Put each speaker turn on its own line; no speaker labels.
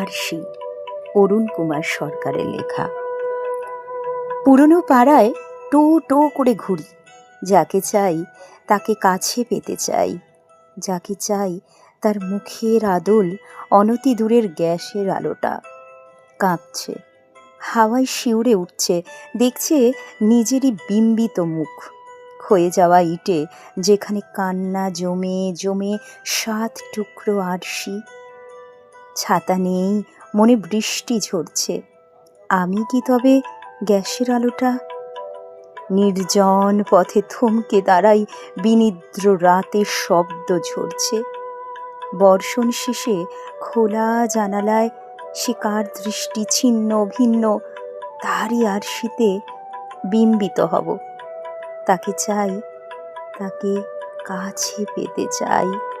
আরশি অরুণ কুমার সরকারের লেখা। পুরনো পাড়ায় টো টো করে ঘুরি, যাকে চাই তাকে কাছে পেতে চাই, যাকে চাই তার মুখের আদল অনতি দূরের গ্যাসের আলোটা। কাঁপছে, হাওয়ায় শিউরে উঠছে, দেখছে নিজেরই বিম্বিত মুখ। ক্ষয়ে যাওয়া ইটে যেখানে কান্না জমে জমে সাত টুকরো আরশি ছাতা নেই মনে বৃষ্টি ঝরছে। আমি কি তবে গ্যাসের আলোটা? নির্জন পথে থমকে দাঁড়াই বিনিদ্র রাতের শব্দ ঝরছে। বর্ষণ শেষে খোলা জানালায় সে কার দৃষ্টি ছিন্ন ভিন্ন, তারই আরশিতে বিম্বিত হব। তাকে চাই, তাকে কাছে পেতে চাই।